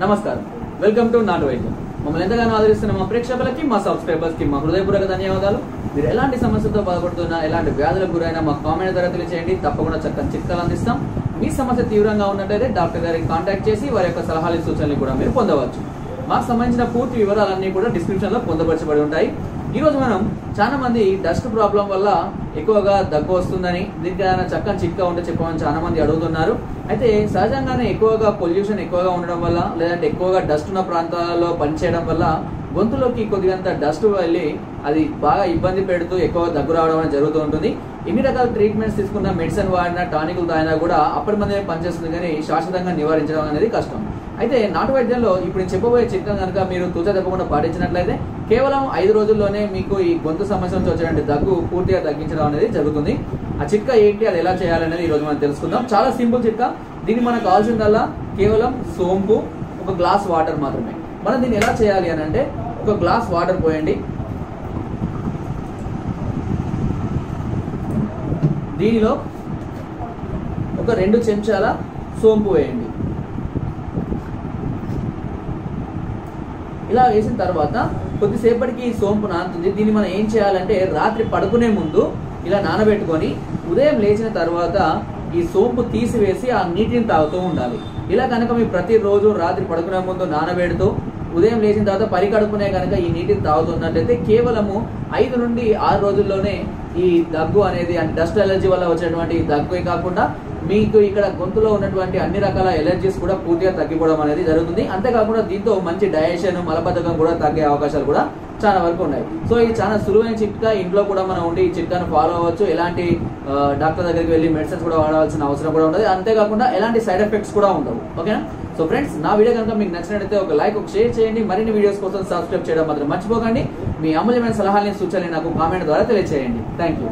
నమస్కారం. Welcome to నాటు వైద్యం మమ్మల్ని ఎంతగానో ఆదరిస్తున్న మా ప్రేక్షకులకి మా సబ్స్క్రైబర్స్కి మా హృదయపూర్వక ధన్యవాదాలు. మీరు ఎలాంటి సమస్యతో బాధపడుతున్నా ఎలాంటి వ్యాధులకు గురైనా మా కామెంట్ ద్వారా తెలియజేయండి తప్పకుండా చక్కని చిట్కాలు అందిస్తాం. మీ సమస్య తీవ్రంగా ఉన్నట్లయితే డాక్టర్ గారికి కాంటాక్ట్ చేసి వారి యొక్క సలహాలు సూచనలు కూడా మీరు పొందవచ్చు. మాకు సంబంధించిన పూర్తి వివరాలన్నీ కూడా డిస్క్రిప్షన్లో పొందపరచబడి ఉంటాయి. ఈ రోజు మనం చాలా మంది డస్ట్ ప్రాబ్లం వల్ల ఎక్కువగా దగ్గు వస్తుందని దీనికి ఏదైనా చక్కని చిట్కా ఉంటే చెప్పమని చాలా మంది అడుగుతున్నారు. అయితే సహజంగానే ఎక్కువగా పొల్యూషన్ ఎక్కువగా ఉండడం వల్ల లేదంటే ఎక్కువగా డస్ట్ ఉన్న ప్రాంతాలలో పనిచేయడం వల్ల గొంతులోకి కొద్దిగంత డస్ట్ వెళ్ళి అది బాగా ఇబ్బంది పెడుతూ ఎక్కువ దగ్గు రావడం అనేది జరుగుతూ ఉంటుంది. ఎన్ని రకాల ట్రీట్మెంట్స్ తీసుకున్న మెడిసిన్ వాడినా టానికులు తాగినా కూడా అప్పటి మందే పనిచేస్తుంది కానీ శాశ్వతంగా నివారించడం అనేది కష్టం. అయితే నాటు వైద్యంలో ఇప్పుడు నేను చెప్పబోయే చిట్కా కనుక మీరు తూచా తప్పకుండా పాటించినట్లయితే కేవలం ఐదు రోజుల్లోనే మీకు ఈ గొంతు సమస్య నుంచి వచ్చేటువంటి దగ్గు పూర్తిగా తగ్గించడం అనేది జరుగుతుంది. ఆ చిట్కా ఏంటి? అది ఎలా చేయాలనేది ఈ రోజు మనం తెలుసుకుందాం. చాలా సింపుల్ చిట్కా. దీనికి మనకు కావాల్సిందల్లా కేవలం సోంపు ఒక గ్లాస్ వాటర్ మాత్రమే. మనం దీన్ని ఎలా చేయాలి అని అంటే ఒక గ్లాస్ వాటర్ పోయండి. దీనిలో ఒక రెండు చెంచాల సోంపు వేయండి. ఇలా వేసిన తర్వాత కొద్దిసేపటికి ఈ సోంపు నానుతుంది. దీన్ని మనం ఏం చేయాలంటే రాత్రి పడుకునే ముందు ఇలా నానబెట్టుకొని ఉదయం లేచిన తర్వాత ఈ సోంపు తీసివేసి ఆ నీటిని తాగుతూ ఉండాలి. ఇలా కనుక మీరు ప్రతిరోజు రాత్రి పడుకునే ముందు నానబెడుతూ ఉదయం లేచిన తర్వాత పరికడుకునే కనుక ఈ నీటిని తాగుతున్నట్లయితే కేవలము ఐదు నుండి ఆరు రోజుల్లోనే ఈ దగ్గు అనేది అంటే డస్ట్ ఎలర్జీ వల్ల వచ్చేటువంటి దగ్గు దగ్గే కాకుండా మీకు ఇక్కడ గొంతులో ఉన్నటువంటి అన్ని రకాల ఎలర్జీస్ కూడా పూర్తిగా తగ్గిపోవడం అనేది జరుగుతుంది. అంతేకాకుండా దీంతో మంచి డైజెషన్ మలబద్ధకం కూడా తగ్గే అవకాశాలు కూడా చాలా వరకు ఉన్నాయి. సో ఇది చాలా సులువైన చిట్కా ఇంట్లో కూడా మనం ఉండి ఈ చిట్కాను ఫాలో అవ్వచ్చు. ఎలాంటి డాక్టర్ దగ్గరికి వెళ్ళి మెడిసిన్స్ కూడా వాడాల్సిన అవసరం కూడా ఉండదు. అంతేకాకుండా ఎలాంటి సైడ్ ఎఫెక్ట్స్ కూడా ఉండవు. ఓకేనా? సో ఫ్రెండ్స్ నా వీడియో కనుక మీకు నచ్చినట్లయితే ఒక లైక్ ఒక షేర్ చేయండి. మరిన్ని వీడియోస్ కోసం సబ్స్క్రైబ్ చేయడం మాత్రం మర్చిపోకండి. మీ అమూల్యమైన సలహాలని సూచనలు నాకు కామెంట్ ద్వారా తెలియజేయండి థ్యాంక్ యూ